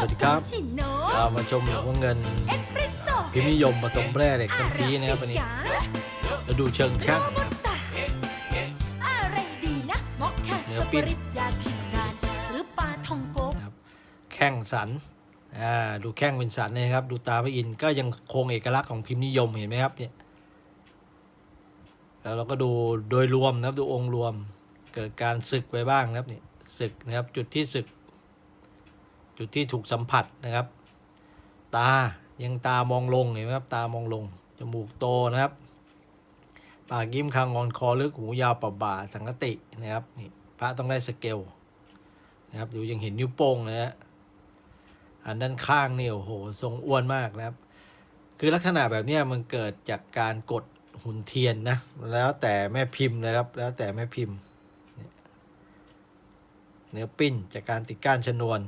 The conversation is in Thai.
วัสดีครับชิโนเรามาชมหลวงพ่อเงินเอสเปรสโซ่พิมพ์นิยมผสมแร่เหล็กคัมภีร์นะครับวันนี้เราดูเชิงช่างโรบุตะอะไรดีนะมอคค่าเนื้สอปิ้ปนริตยาพินานหรือปลาทองโกนะครับแข้งสันอ่าดูแข้งเป็นสันนะครับ ดูตาพระอินทร์ก็ยังคงเอกลักษณ์ของพิมพ์นิยมเห็นไหมครับเนี่ยแล้วเราก็ดูโดยรวมนะครับดูองค์รวม เกิดการศึกไปบ้างนะครับนี่ศึกนะครับจุดที่ศึก จุดที่ถูกสัมผัสนะครับ ตายังตามองลงเห็นไหมครับ ตามองลง จมูกโตนะครับ ปากยิ้มคางงอนคอลึกหูยาวปะบ่าสังกตินะครับนี่พระต้องได้สเกลนะครับดูยังเห็นนิ้วโป้งนะฮะอันด้านข้างนี่โอ้โหทรงอ้วนมากนะครับ คือลักษณะแบบนี้มันเกิดจากการกดหุ่นเทียนนะ แล้วแต่แม่พิมพ์นะครับ แล้วแต่แม่พิมพ์ เนื้อปิ้นจากการติดก้านชนวน